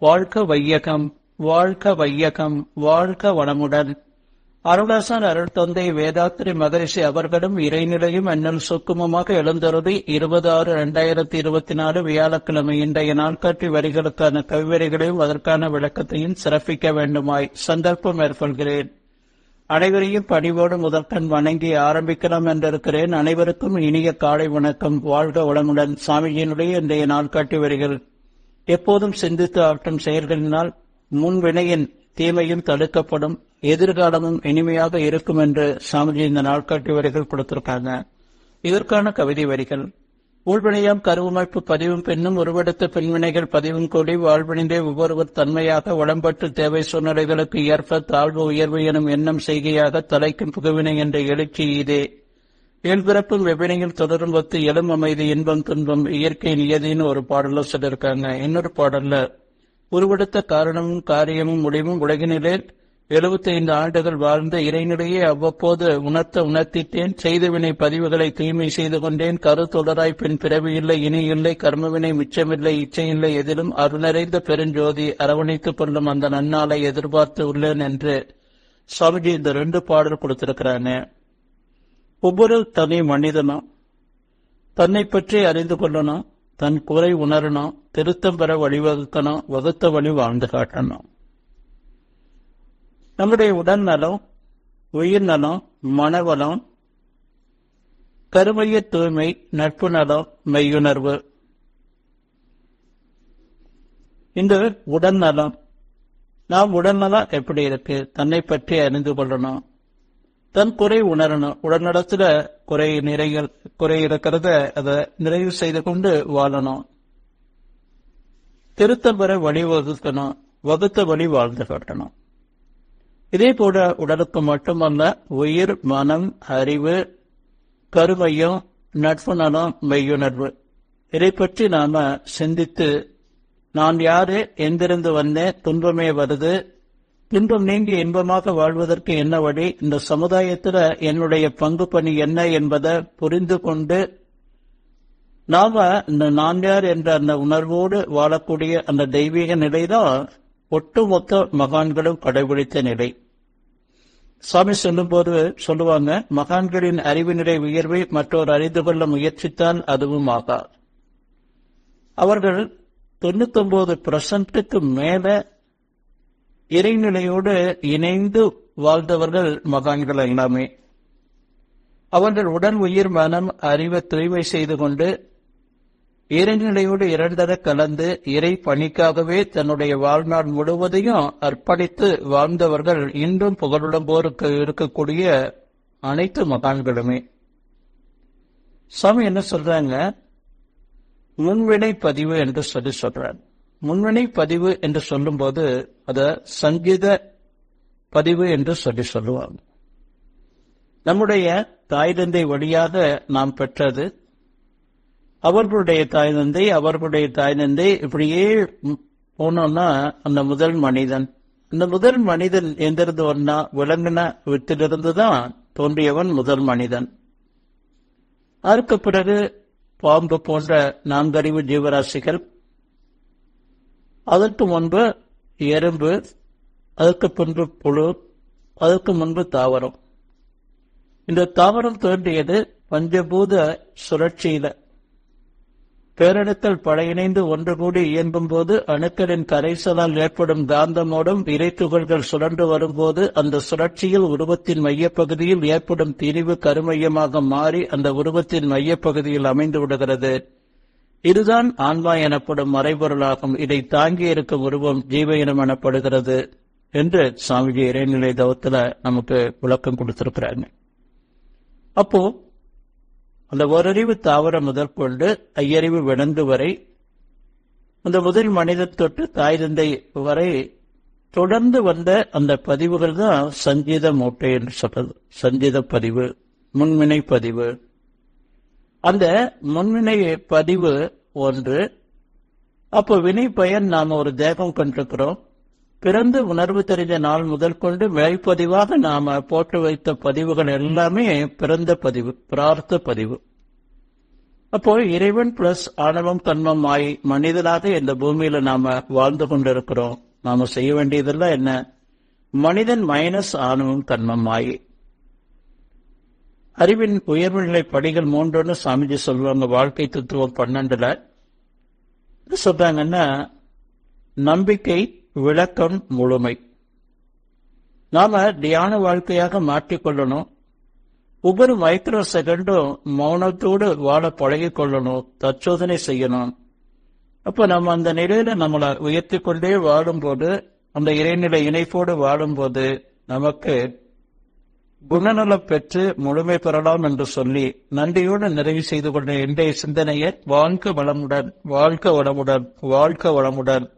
வாழ்க வையகம் வாழ்க வையகம் வாழ்க வளமுடன். அருளாசன் அருள் தொந்தை வேதாத்திரி மகரிஷி அவர்களும் இறைநிலையும் அண்ணல் சுக்குமமாக எழுந்தருளி இருபது ஆறு இரண்டாயிரத்தி இருபத்தி நாலு வியாழக்கிழமை இன்றைய நாட்காட்டி வரிகளுக்கான கவிவரிகளையும் அதற்கான விளக்கத்தையும் சிறப்பிக்க வேண்டுமாய் சந்தர்ப்பம் மேற்கொள்கிறேன். அனைவரையும் பணிவோடு முதற்கண் வணங்கி ஆரம்பிக்கலாம் என்றிருக்கிறேன். அனைவருக்கும் இனிய காலை வணக்கம். வாழ்க வளமுடன். சாமிஜியினுடைய இன்றைய நாட்காட்டி வரிகள். எப்போதும் சிந்தித்து ஆற்றும் செயல்களினால் முன்வினையின் தீமையும் தடுக்கப்படும் எதிர்காலமும் இனிமையாக இருக்கும் என்று சாமிஜி இந்த நாட்காட்டி வரிகள் கொடுத்திருக்காங்க. இதற்கான கவிதை வரிகள். ஊழ்வினையாம் கருவமைப்பு பதிவும் பெண்ணும் உருவெடுத்த பெண்வினைகள் பதிவும் கூடி வாழ்வினைந்தே ஒவ்வொருவர் தன்மையாக உடம்பட்டு தேவை சூழ்நிலைகளுக்கு ஏற்ப தாழ்வு உயர்வு எனும் எண்ணம் செய்கையாக தலைக்கும் புகவினை என்ற எழுச்சி இதே. இயல்பிறப்பும் வெவ்வினையில் தொடரும் ஒத்து இளம் அமைதி இன்பம் துன்பம் இயற்கை நியதின்னு ஒரு பாடல சொல்லியிருக்காங்க. இன்னொரு பாடல்ல உருவெடுத்த காரணமும் காரியமும் முடிவும் உலகினிலே எழுபத்தி ஐந்து ஆண்டுகள் வாழ்ந்த இறைநிலையை அவ்வப்போது உணர்த்த உணர்த்திட்டேன். செய்தவினை பதிவுகளை தூய்மை செய்து கொண்டேன். கரு தொடராய் பின் பிறவி இல்லை இனி இல்லை கர்மவினை மிச்சமில்லை இச்சையில்லை எதிலும் அருணறைந்த பெருஞ்சோதி அரவணைத்துக் கொள்ளும் அந்த நன்னாளை எதிர்பார்த்து உள்ளேன் என்று சுவாமிஜி இந்த ரெண்டு பாடல் கொடுத்திருக்கிறானே. ஒவ்வொரு தனி மனிதனும் தன்னை பற்றி அறிந்து கொள்ளணும் தன் குறை உணரணும் திருத்தம் பெற வழிவகுக்கணும் வகுத்த வழி வாழ்ந்து காட்டணும் நம்முடைய உடல் நலம் உயிர் நலம் மனவளம் கருமைய தூய்மை நட்பு நலம் மெய்யுணர்வு. இந்த உடல் நலம் நாம் உடல் நலம் எப்படி இருக்கு? தன்னை பற்றி அறிந்து கொள்ளணும் தன் குறை உணரணும் உடல்நலத்துல குறை நிறைகள் குறை இருக்கிறத அதை நிறைவு செய்து கொண்டு வாழணும். திருத்தம் வழிவகுக்கணும் வழி வகுக்கணும் வகுத்த வழி வாழ்ந்து காட்டணும். இதே போல உடலுக்கு மட்டுமல்ல உயிர் மனம் அறிவு கருமையும் நட்பு நலம் மெய்யுணர்வு. இதை பற்றி நாம சிந்தித்து நான் யாரு எங்கிருந்து வந்தேன் துன்பமே வருது துன்பம் நீங்கி இன்பமாக வாழ்வதற்கு என்ன வழி? இந்த சமுதாயத்தில் என்னுடைய பங்கு பணி என்ன என்பதை புரிந்து கொண்டு நாம இந்த நான் யார் என்ற அந்த உணர்வோடு வாழக்கூடிய அந்த தெய்வீக நிலைதான் ஒட்டுமொத்த மகான்களும் கடைபிடித்த நிலை. சுவாமி சொல்லும்போது சொல்லுவாங்க மகான்களின் அறிவு நிலை உயர்வை மற்றொரு அறிந்து கொள்ள முயற்சித்தால் அதுவும் ஆகாது. அவர்கள் தொண்ணூத்தி ஒன்பது பிரசன்ட்டுக்கு மேல இறைநிலையோடு இணைந்து வாழ்ந்தவர்கள் மகான்கள் எல்லாமே. அவர்கள் உடல் உயிர் மனம் அறிவை தூய்மை செய்து கொண்டு இறைநிலையோடு இரண்டர கலந்து இறை பணிக்காகவே தன்னுடைய வாழ்நாள் முழுவதையும் அர்ப்பணித்து வாழ்ந்தவர்கள் இன்றும் புகழுடம்போருக்கு இருக்கக்கூடிய அனைத்து மகான்களுமே. சாமி என்ன சொல்றாங்க? முன்வினை பதிவு என்று சொல்லி சொல்றாங்க முன்னணி பதிவு என்று சொல்லும்போது அத சங்கீத பதிவு என்று சொல்லி சொல்லுவாங்க. நம்முடைய தாய் தந்தை வழியாக நாம் பெற்றது அவர்களுடைய தாய் தந்தை அவர்களுடைய தாய் தந்தை இப்படியே போனோம்னா அந்த முதல் மனிதன். இந்த முதல் மனிதன் எந்திருந்து வந்தா விலங்கின வித்திலிருந்து தான் தோன்றியவன் முதல் மனிதன். அதற்கு பிறகு பாம்பு போன்ற நான்கறிவு ஜீவராசிகள் அதற்கு முன்பு எறும்பு அதற்கு பின்பு புழு அதற்கு முன்பு தாவரம். இந்த தாவரம் தோன்றியது பஞ்சபூத சுழற்சியில. பேரணுக்கள் படையிணைந்து ஒன்று கூடி இயங்கும் போது அணுக்களின் கரைசலால் ஏற்படும் காந்தமோடும் இறைத்துகள்கள் சுழன்று வரும்போது அந்த சுழற்சியில் உருவத்தின் மையப்பகுதியில் ஏற்படும் திரிவு கருமையமாக மாறி அந்த உருவத்தின் மையப்பகுதியில் அமைந்து விடுகிறது. இதுதான் ஆன்மா எனப்படும் மறைபொருளாகும். இதை தாங்கி இருக்கும் உருவம் ஜீவ இனம் எனப்படுகிறது என்று சுவாமிஜி இறைநிலை தவத்துல நமக்கு விளக்கம் கொடுத்திருக்கிறாங்க. அப்போ அந்த ஓரறிவு தாவரம் முதற்கொண்டு ஐயறிவு விளந்து வரை அந்த முதல் மனிதன் தொட்டு தாய் தந்தை வரை தொடர்ந்து வந்த அந்த பதிவுகள் தான் சஞ்சீத மூட்டை என்று சொல்றது. சஞ்சீத பதிவு முன்வினை பதிவு அந்த முன்வினை பதிவு ஒன்று. அப்போ வினை பயன் நாம் ஒரு தேகம் கொண்டிருக்கிறோம். பிறந்து உணர்வு தெரிந்த நாள் முதல் கொண்டு விளைப்பதிவாக நாம போட்டு வைத்த பதிவுகள் எல்லாமே பிறந்த பதிவு பிரார்த்த பதிவு. அப்போ இறைவன் பிளஸ் ஆணவம் தன்மம் ஆய் மனிதனாக இந்த பூமியில நாம வாழ்ந்து கொண்டிருக்கிறோம். நாம செய்ய வேண்டியதெல்லாம் என்ன? மனிதன் மைனஸ் ஆணவம் தன்மம் ஆயி. அறிவின் உயர்வுநிலை படிகள் மூன்றுன்னு சாமிஜி சொல்லுவாங்க வாழ்க்கை தத்துவம் பன்னெண்டுல. என்ன சொல்றாங்கன்னா நம்பிக்கை விளக்கம் முழுமை. நாம தியான வாழ்க்கையாக மாற்றிக்கொள்ளணும் ஒவ்வொரு மைக்ரோ செகண்டும் மௌனத்தோடு வாழ பழகி கொள்ளணும் தற்சோதனை செய்யணும். அப்ப நம்ம அந்த நிலையில நம்மளை உயர்த்தி கொண்டே வாழும்போது அந்த இறைநிலை இணைப்போடு வாழும்போது நமக்கு குணநலம் பெற்று முழுமை பெறலாம் என்று சொல்லி நன்றியோடு நிறைவு செய்து கொண்ட இன்றைய சிந்தனையை வாழ்க்க வளமுடன் வாழ்க்க வளமுடன் வாழ்க்க வளமுடன்.